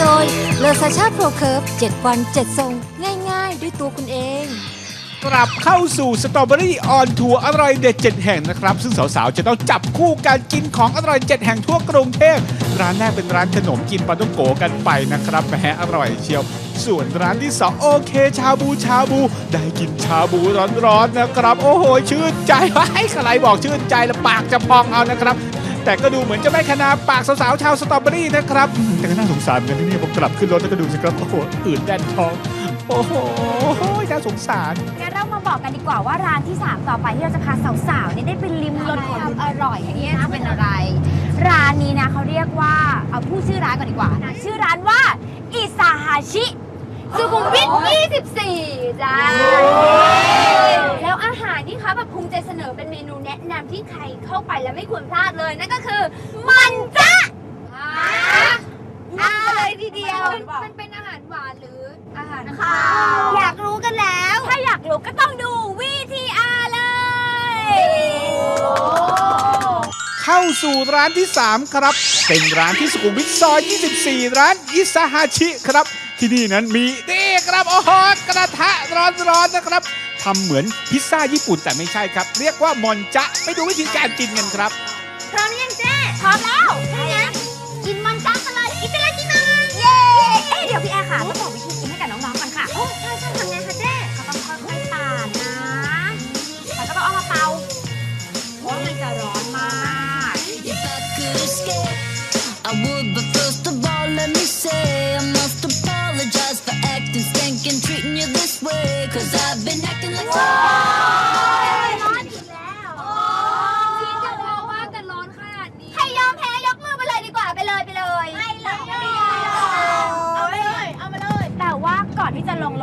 โดยเลอซาชาโปรเคิร์ฟ7วัน 7 ทรง ง่ายๆ ด้วยตัวคุณเอง กลับเข้าสู่สตรอเบอรี่ออนทัวร์อร่อยเด็ด 7 แห่งนะครับ ซึ่งสาวๆ จะต้องจับคู่การกินของอร่อย 7 แห่งทั่วกรุงเทพ ร้านแรกเป็นร้านขนมกินปาต้องโกกันไปนะครับแหมอร่อยเชียว ส่วนร้านที่สองโอเค ชาบูชาบู ได้กินชาบูร้อนๆนะครับ โอ้โหชื่นใจให้ใครบอกชื่นใจแล้วปากจะพองเอานะครับ แต่ก็ดูเหมือนจะไม่ขนาปากสาวๆชาวสตรอเบอรี่นะครับ แต่ก็น่าสงสารเหมือนกันที่นี่ผมกลับขึ้นรถแล้วก็ดูสิครับโอ้โหอืดแน่นท้อง โอ้โหน่าสงสาร งั้นเรามาบอกกันดีกว่าว่าร้านที่ 3 ต่อไปที่เราจะพาสาวๆเนี่ยได้ไปลิมรสความอร่อยเนี่ยจะเป็นอะไร ร้านนี้นะเขาเรียกว่าเอาพูดชื่อร้านก่อนดีกว่า ชื่อร้านว่าอิซาฮาชิสุขุมวิท24จ้า ที่เขาแบบภูมิใจเสนอเป็นเมนูแนะนำที่ใครเข้าไปแล้วไม่ควรพลาดเลยนั่นก็คือ มันจ้ะอ่าเลยทีเดียว มันเป็นอาหารหวานหรืออาหารคาว อยากรู้กันแล้ว ถ้าอยากรู้ก็ต้องดู VTR เลย เข้าสู่ร้านที่ 3 ครับ เป็นร้านที่สุขุมวิทซอย 24 ร้านอิซาฮาชิครับ ที่นี่นั้นมีนี่ครับ โอ้โหกระทะร้อนๆนะครับ ทำเหมือนพิซซ่าญี่ปุ่นแต่ไม่ใช่ครับ เรียกว่ามอนจะไปดูวิธีการกินกันครับ พร้อมยังเจ๊พร้อมแล้วถ้างั้นกินมันจ้ากันเลยอิตาลีกินมาเย้เอ๊ะเดี๋ยวพี่แอร์ค่ะต้องบอก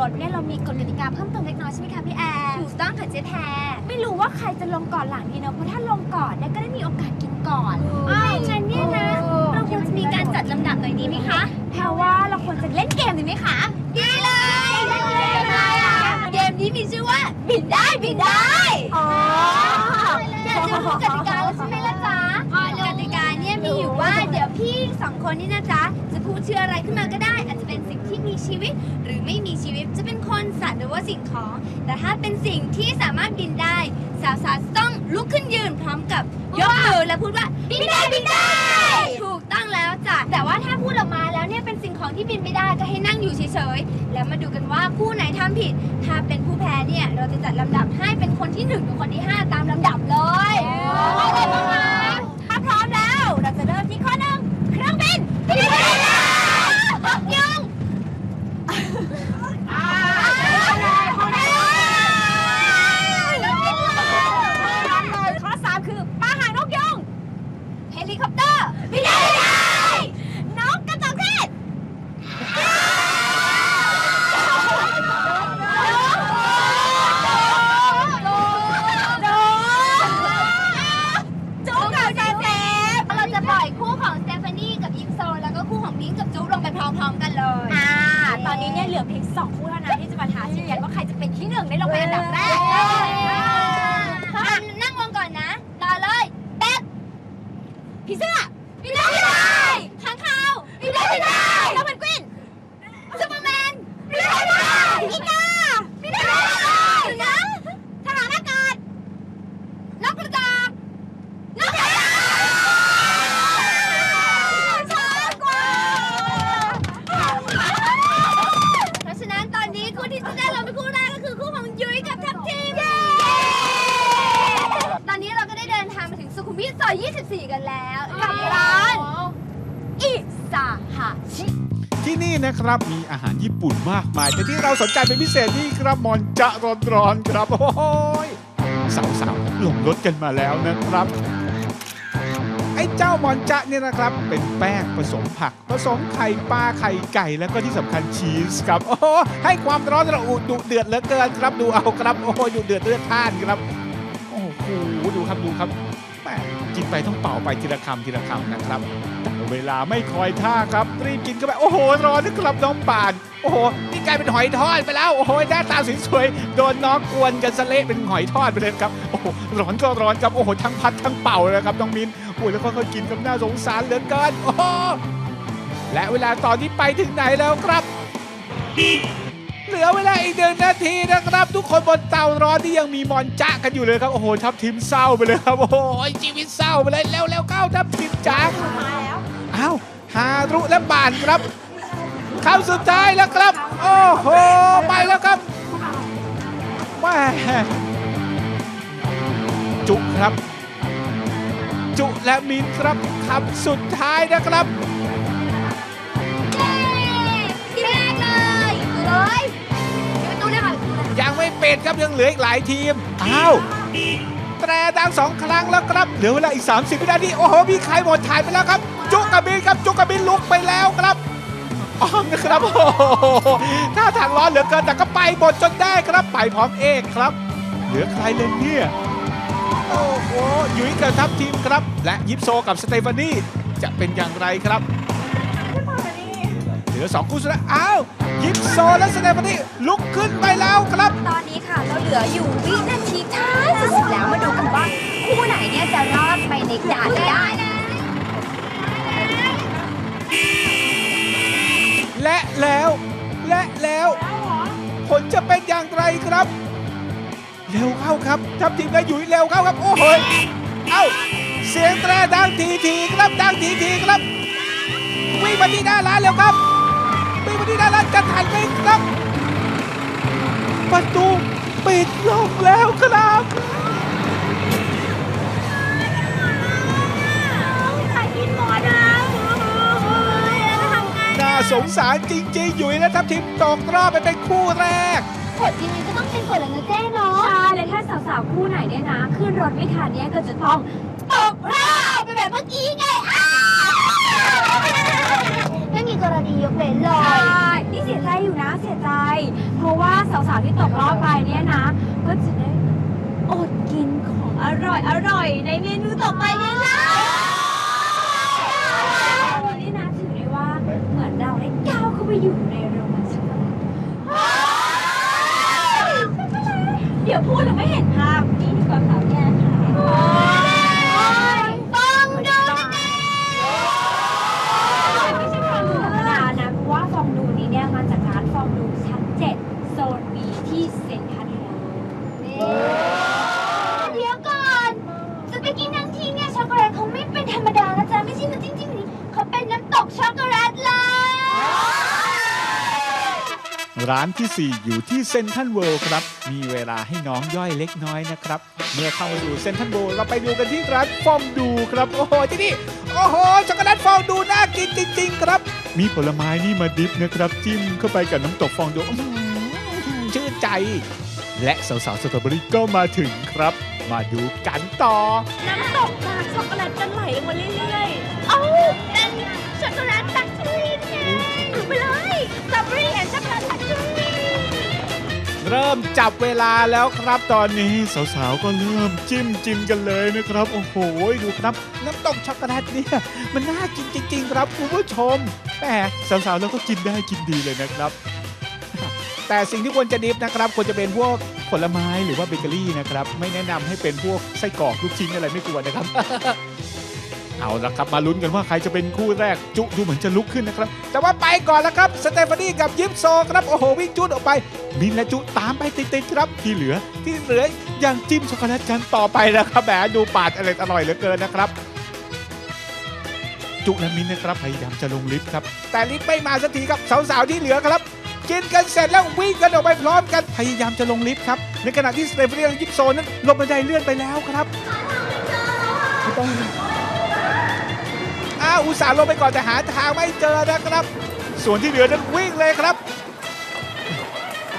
รถเนี่ยเรามีกฎกติกาเพิ่มเติมเล็กน้อยใช่ไหมคะพี่แอร์ถูกต้องค่ะเจ๊แพรไม่รู้ว่าใครจะลงก่อนหลังดีเนอะเพราะถ้าลงก่อนเนี่ยก็ได้มีโอกาสกินก่อนอ้าวงั้นเนี่ยนะเราควรจะมีการจัดลำดับหน่อยดีไหมคะแพรว่าเราควรจะเล่นเกมดีไหมคะดีเลยเล่นเกมอะไรอะเกมนี้มีชื่อว่าบินได้บินได้อ๋ออยากจะรู้กติกาแล้วใช่ไหมล่ะจ๊ะกติกาเนี่ยมีอยู่ว่าเดี๋ยวพี่สองคนนี่นะจ๊ะจะพูดชื่ออะไรขึ้นมาก็ได้ ชีวิต หรือไม่มีชีวิตจะเป็นคนสัตว์หรือว่าสิ่งของ แต่ถ้าเป็นสิ่งที่สามารถบินได้ สาวๆจะต้องลุกขึ้นยืนพร้อมกับยกมือและพูดว่าบินได้บินได้ ถูกต้องแล้วจ้ะแต่ว่าถ้าพูดออกมาแล้วเนี่ยเป็นสิ่งของที่บินไม่ได้ก็ให้นั่งอยู่เฉยๆแล้วมาดูกันว่าผู้ไหนทำผิด ถ้าเป็นผู้แพ้เนี่ยเราจะจัดลำดับให้เป็นคนที่หนึ่งถึงคนที่ห้าตามลำดับเลยอะไรบ้างคะถ้าพร้อมแล้ว เราจะเริ่มที่ข้อหนึ่งเครื่องบินบินได้แล้วยุง ข้อสามคือปลาหางนกยุงเฮลิคอปเตอร์บินได้บินได้นกกระจอกเทศจุ๊กกับเจเจเราจะปล่อยคู่ของสเตฟานี่กับยิปโซ แล้วก็คู่ของมิ้งกับจุ๊กลงไปพร้อมๆกันเลย อ่า ตอนนี้เนี่ยเหลือเพียงสองคู่เท่านั้นที่จะมาท้าชิงกันว่าใครจะเป็นที่หนึ่งได้ลงไปอันดับแรกอะนั่งลงก่อนนะรอเลยเป็ด ผีเสื้อบินได้บินได้ข้างคาวบินได้บินได้แล้วมันกวินซูเปอร์แมนบินได้บินได้อีกาบินได้บินได้นะทหารอากาศนกกระจอกนกกระจอกช้ากว่า เพราะฉะนั้นตอนนี้คู่ที่จะได้ลงเป็นคู่แรกก็คือคู่ของยุ้ยกับทัพทีมตอนนี้เราก็ได้เดินทางมาถึงสุขุมวิทซอย 24 กันแล้วกับร้านอิซาฮาชิ ที่ นี่นะครับ มีอาหารญี่ปุ่นมากมาย แต่ที่เราสนใจเป็นพิเศษนี่ครับมอนจะร้อนๆครับ โอ้ยสาวๆลงรถกันมาแล้วนะครับ ไอ้เจ้ามอนจะเนี่ยนะครับ เป็นแป้งผสมผัก ผสมไข่ปลาไข่ไก่แล้วก็ที่สำคัญชีสครับโอ้โหให้ความร้อนระอุดุเดือดเหลือเกินครับดูเอาครับโอ้โหดุเดือดเลือดท่านครับโอ้โหดูครับดูครับแหมกินไปต้องเป่าไปทีละคำทีละคำนะครับ เวลาไม่คอยท่าครับ รีบกินเข้าไป โอ้โหร้อนนะครับน้องป่าน โอ้โห นี่กลายเป็นหอยทอดไปแล้ว โอ้โหหน้าตาสวยๆโดนน้องกวนกันสะเละเป็นหอยทอดไปเลยครับ โอ้โห ร้อนก็ร้อนครับ โอ้โห ทั้งพัดทั้งเป่าเลยครับน้องมินโอ้ยแล้วก็ค่อยกินกับหน้าสงสารเหลือเกิน โอ้โห และเวลาตอนนี้ไปถึงไหนแล้วครับเหลือเวลาอีกหนึ่งนาทีนะครับ ทุกคนบนเตาร้อนที่ยังมีมอนจ้ากันอยู่เลยครับ โอ้โหทับทิมเศร้าไปเลยครับ โอ้โหชีวิตเศร้าไปเลย เร็วเร็วๆเข้าทับทิมจ้า อ้าวฮารุและบานครับคำสุดท้ายแล้วครับ โอ้โห ไปแล้วครับแม่จุครับ จุและมินครับคำสุดท้ายนะครับที่แรกเลยเลยประตูเลยค่ะยังไม่เป็ดครับยังเหลืออีกหลายทีม อ้าวแตรดังสองครั้งแล้วครับ เหลือเวลาอีก 30วินาที โอ้โห มีใครหมดถ่ายไปแล้วครับจุ กกระบินครับจุกกระบินลุกไปแล้วครับอ้อมนะครับโอ้โหท่าทางร้อนเหลือเกินแต่ก็ไปหมดจนได้ครับไปพร้อมเอกครับ เหลือใครเลยเนี่ยโอ้โหยุ้ยกับทัพทีมครับ และยิปโซกับสเตฟานี่จะเป็นอย่างไรครับ เหลือสองคู่สุดท้ายอ้าวยิปโซและสเตฟานี่ลุกขึ้นไปแล้วครับ ตอนนี้ค่ะเราเหลืออยู่วินาทีท้ายสุดๆแล้วมาดูกันว่าคู่ไหนเนี่ยจะรอดไปในด่าน จะเป็นอย่างไรครับ เร็วเข้าครับทัพทีมและยุยเร็วเข้าครับ โอ้โหเอ้าเสียงแตรดังทีทีครับดังทีทีครับวิ่งมาที่หน้าร้านเร็วครับวิ่งมาที่หน้าร้านจะทันไหมครับ ประตูปิดลงแล้วครับ สงสารจริงๆหยุยและทัพทีมตกรอบไปเป็นคู่แรกกดยังไงก็ต้องเป็นกดแล้วนะเจ๊เนาะใช่เลยถ้าสาวๆคู่ไหนเนี่ยนะขึ้นรถไม่ทันเนี่ยก็จะต้องตกรอบไปแบบเมื่อกี้ไงอ้าวไม่มีกรณียกเว้นเลใช่ยนี่เสียใจอยู่นะเสียใจ เพราะว่าสาวๆที่ตกรอบไปเนี่ยนะ ก็จะได้อดกินของอร่อยอร่อยๆในเมนูต่อไปไงล่ะวันนี้นะถือได้ว่าเหมือนเราได้ก้าวเข้าไป อยู่ในโรงงานช็อกโกแลตเดี๋ยวพูดแล้วไม่เห็นภาพนี่ดีกว่าค่ะแกค่ะ ต้องดู ไม่ใช่ฟองดูธรรมดานะ เพราะว่าฟองดูนี้เนี่ยมาจากร้านฟองดูชั้น 7 โซน B ที่เซ็นทรัลเวิลด์ เดี๋ยวก่อน จะไปกินทั้งทีเนี่ยช็อกโกแลตเขาไม่เป็นธรรมดานะจ๊ะไม่ใช่มันจริงๆนี่เขาเป็นน้ำตกช็อกโกแลตเลย ร้านทีสี่ 4 อยู่ที่เซนทันเวิลด์ครับ มีเวลาให้น้องย่อยเล็กน้อยนะครับ เมื่อเข้ามาสู่เซนทันเวิลด์เราไปดูกันที่ร้านฟองดูครับ โอ้โหที่นี่ โอ้โหช็อกโกแลตฟองดูน่ากินจริง ๆ ครับ มีผลไม้นี่มาดิฟนะครับจิ้มเข้าไปกับน้ำตกฟองดูชื่นใจ และสาวๆสตรอเบอรี่ก็มาถึงครับ มาดูกันต่อ น้ำตกจากช็อกโกแลตจะไหลลงมาเรื่อยเอ้าเป็นช็อกโกแลตแฟค เริ่มจับเวลาแล้วครับตอนนี้สาวๆก็เริ่มจิ้มจิ้มกันเลยนะครับ โอ้โหดูครับน้ำตกช็อกโกแลตเนี่ยมันน่ากินจริง ๆ ครับคุณผู้ชมแต่สาวๆแล้วก็กินได้กินดีเลยนะครับ แต่สิ่งที่ควรจะดิฟนะครับควรจะเป็นพวกผลไม้หรือว่าเบเกอรี่นะครับ ไม่แนะนำให้เป็นพวกไส้กรอกลูกชิ้นอะไรไม่ควรนะครับ เอาละครับมาลุ้นกันว่าใครจะเป็นคู่แรกจุดูเหมือนจะลุกขึ้นนะครับ แต่ว่าไปก่อนแล้วครับสเตฟานี่กับยิปโซครับโอ้โหวิ่งจุดออกไป มินและจุตามไปติดๆครับที่เหลือที่เหลือยังจิ้มช็อกโกแลตกันต่อไปนะครับแหมดูปาดอะไรอร่อยเหลือเกินนะครับจุและมินนะครับพยายามจะลงลิฟต์ครับ แต่ลิฟต์ไม่มาสักทีครับสาวๆที่เหลือครับกินกันเสร็จแล้ววิ่งกันออกไปพร้อมกันพยายามจะลงลิฟต์ครับในขณะที่สเตฟานี่และยิปโซนั้นลงบันไดเลื่อนไปแล้วครับไม่ต้องาวอุตส่าห์ลงไปก่อนแต่หาทางไม่เจอนะครับ ส่วนที่เหลือนั้นวิ่งเลยครับ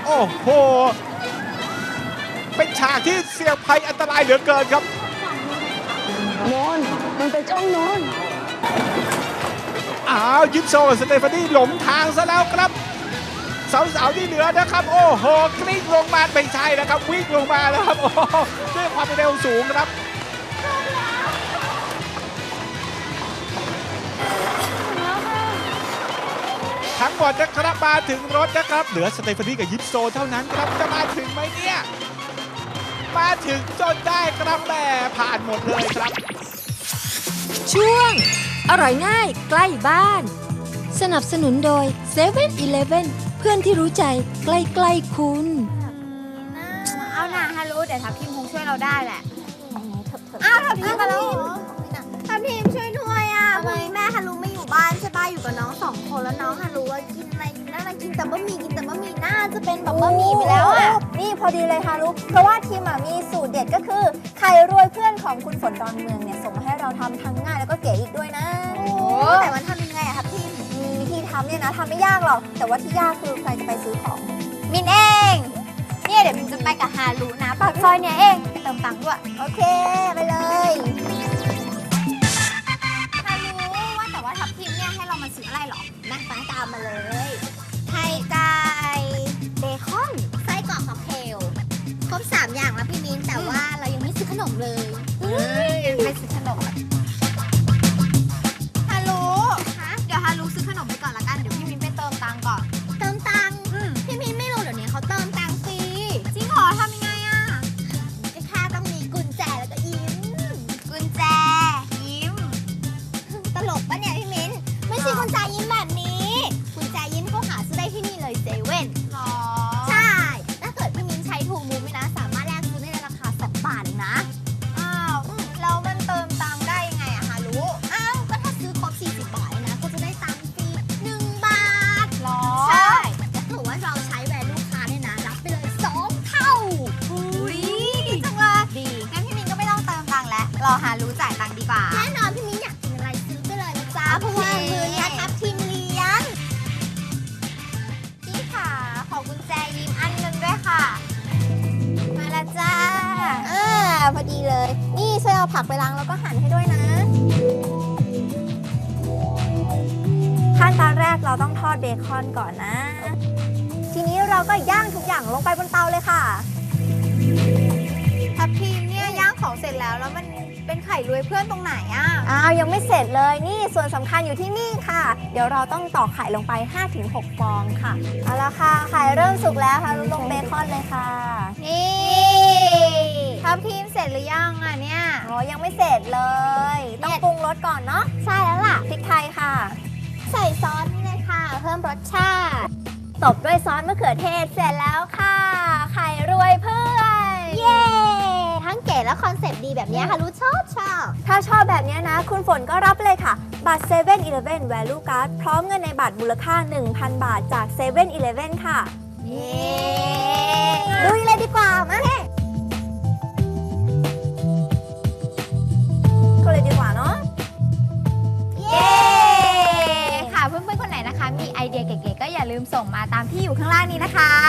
โอ้โห เป็นฉากที่เสี่ยงภัยอันตรายเหลือเกินครับโนนมันเป็นช่องโนนอ้าวยิปโซกับสเตฟานี่หลงทางซะแล้วครับสาวๆที่เหลือนะครับ โอ้โหกลิ้งลงมาไม่ใช่นะครับ วิ่งลงมาแล้วครับโอ้โหด้วยความเร็วสูงครับ ทั้งหมดนะครับมาถึงรถนะครับ เหลือสเตฟานี่กับยิปโซเท่านั้นครับจะมาถึงไหมเนี่ย มาถึงจนได้ครับแหม่ผ่านหมดเลยครับ ช่วง อร่อยง่ายใกล้บ้าน สนับสนุนโดย7 e เ e ่ e อเพื่อนที่รู้ใจใกล้ๆคุณ เอาหน่าฮารุเดี๋ยวทัพทีมคงช่วยเราได้แหละ อ้าวทัพทีมมาแล้วเหรอทัพทีมช่วยด้วยอะพรุ่งนี้แม่ฮารุไม่อยู่บ้านใช่ป่ะ อยู่กับน้องสองคนแล้วน้องฮารุอะกินอะไรกินอะไรกินแต่บะหมี่กินแต่บะหมี่น่าจะเป็นแบบบะหมี่ไปแล้วอะนี่พอดีเลยฮารุเพราะว่าทีมอะมีสูตรเด็ดก็คือไข่รวยเพื่อนของคุณฝนดอนเมืองเนี่ยส่งมาให้เราทำทั้งง่ายแล้วก็เก๋อีกด้วยนะโอ้แต่มันทำยังไงอะครับทีมมีวิธีทำเนี่ยนะทำไม่ยากหรอก แต่ว่าที่ยากคือใครจะไปซื้อของ มินเอง เนี่ยเดี๋ยวมินจะไปกับฮารุนะปากซอยเนี่ยเองไปเติมตังค์ด้วย โอเค ไปเลยามมาเลย อฮารุจ่ายตังค์ดีกว่า แน่นอนพี่มิ้นอยากกินอะไรซื้อไปเลยนะจ๊ะเพราะว่ามือเนี้ยทับทีมเลี้ยงพี่ค่ะขอกุญแจยิ้มอันหนึงด้วยค่ะ มาและจ้า อ่าพอดีเลย นี่ช่วยเอาผักไปล้างแล้วก็หั่นให้ด้วยนะ ขั้นตอนแรกเราต้องทอดเบคอนก่อนนะ ทีนี้เราก็ย่างทุกอย่างลงไปบนเตาเลยค่ะ ทับทีมเนี่ยย่างของเสร็จแล้วแล้วมัน เป็นไข่รวยเพื่อนตรงไหนอะ อ้าวยังไม่เสร็จเลยนี่ส่วนสำคัญอยู่ที่นี่ค่ะ เดี๋ยวเราต้องตอกไข่ลงไป 5-6 ฟองค่ะ เอาละค่ะ ไข่เริ่มสุกแล้วค่ะลงเบคอนเลยค่ะ นี่ทับทีมเสร็จหรือยังอะเนี่ยอ๋อยังไม่เสร็จเลย ต้องปรุงรสก่อนเนาะใช่แล้วล่ะพริกไทยค่ะ ใส่ซอสนี่เลยค่ะ เพิ่มรสชาติ ตบด้วยซอสมะเขือเทศเสร็จแล้วค่ะ ไข่รวยเพื่อนเย้ ทั้งเก๋และคอนเซปต์ดีแบบเนี้ยค่ะรู้ชอบชอบ ถ้าชอบแบบนี้นะ คุณฝนก็รับเลยค่ะ บัตร7 e เ e ่ e อ Value Card พร้อมเงินในบัตรมูลค่า 1,000 บาทจาก7 e เ e ่ e อค่ะเย้ลุยเลยดีกว่ามาก็เลยดีกว่าเนาะเย้ค่ะเพื่อนๆคนไหนนะคะ มีไอเดียเก๋ๆก็อย่าลืมส่งมาตามที่อยู่ข้างล่างนี้นะคะสำหรับวันนี้พวกเราลาไปก่อนค่ะ